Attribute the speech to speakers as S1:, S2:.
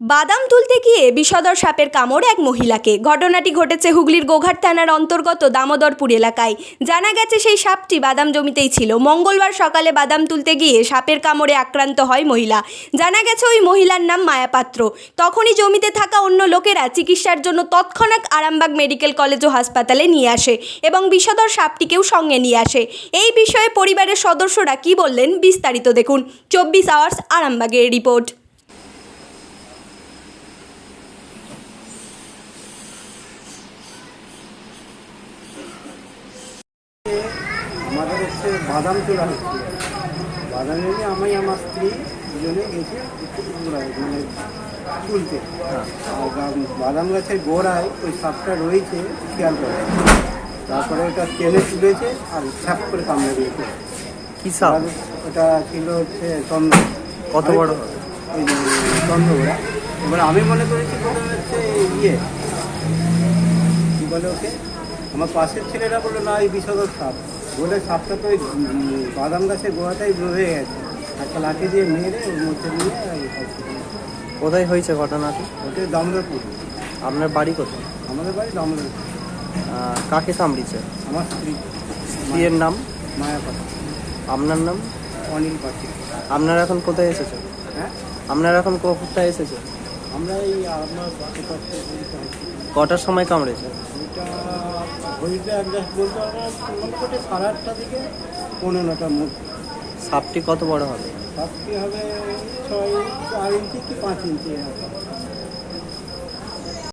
S1: বাদাম তুলতে গিয়ে বিষধর সাপের কামড় এক মহিলাকে। ঘটনাটি ঘটেছে হুগলির গোঘাট থানার অন্তর্গত দামোদরপুর এলাকায়। জানা গেছে সেই সাপটি বাদাম জমিতেই ছিল। মঙ্গলবার সকালে বাদাম তুলতে গিয়ে সাপের কামড়ে আক্রান্ত হয় মহিলা। জানা গেছে ওই মহিলার নাম মায়া পাত্র তখনই জমিতে থাকা অন্য লোকেরা চিকিৎসার জন্য তৎক্ষণাৎ আরামবাগ মেডিকেল কলেজ ও হাসপাতালে নিয়ে আসে এবং বিষধর সাপটিকেও সঙ্গে নিয়ে আসে। এই বিষয়ে পরিবারের সদস্যরা কি বললেন বিস্তারিত দেখুন। চব্বিশ আওয়ার্স আরামবাগের রিপোর্ট।
S2: আমাদের হচ্ছে বাদাম তোলা হচ্ছে। বাদাম এনে আমি আমার স্ত্রী দুজনে গেছি মানে তুলতে আর বাদাম গাছের গোড়ায় ওই সাপটা রয়েছে খেয়াল করে। তারপরে ওটা টেনে তুলেছে আর ছ্যাপ করে কামড়ে দিয়েছে।
S3: কি সাপ?
S2: ওটা ছিল হচ্ছে চন্দ্র।
S3: কত বড়?
S2: ওই চন্দ্র ওরা এবার আমি মনে করেছি হচ্ছে ইয়ে। কী বলে ওকে? আমার পাশের ছেলেরা বলল না এই বিষধর সাপ। বলে সাপটা তো ওই বাদাম গাছের গোড়াটাই রয়ে গেছে। একটা লাঠি দিয়ে মেরে ওর মধ্যে নিয়ে
S3: কোথায় হয়েছে ঘটনাটি?
S2: ওটা দামোদরপুর।
S3: আপনার বাড়ি কোথায়?
S2: আমাদের বাড়ি দামোদরপুর।
S3: কাকে কামড়িছে
S2: আমার স্ত্রী।
S3: স্ত্রীর নাম?
S2: মায়া
S3: আপনার নাম?
S2: অনিল পাত্র।
S3: আপনারা এখন কোথায় এসেছেন?
S2: হ্যাঁ?
S3: আপনারা এখন কোথায় এসেছেন?
S2: আমরা এই আপনার
S3: কটার সময় কামড়েছে?
S2: ওইটা অ্যাডজাস্ট বলতে মোটামুটি সাড়ে আটটা থেকে পনেরোটা মধ্যে
S3: সাপটি কত বড় হবে
S2: সাপটি হবে ছয় চার ইঞ্চি কি পাঁচ ইঞ্চি এরকম।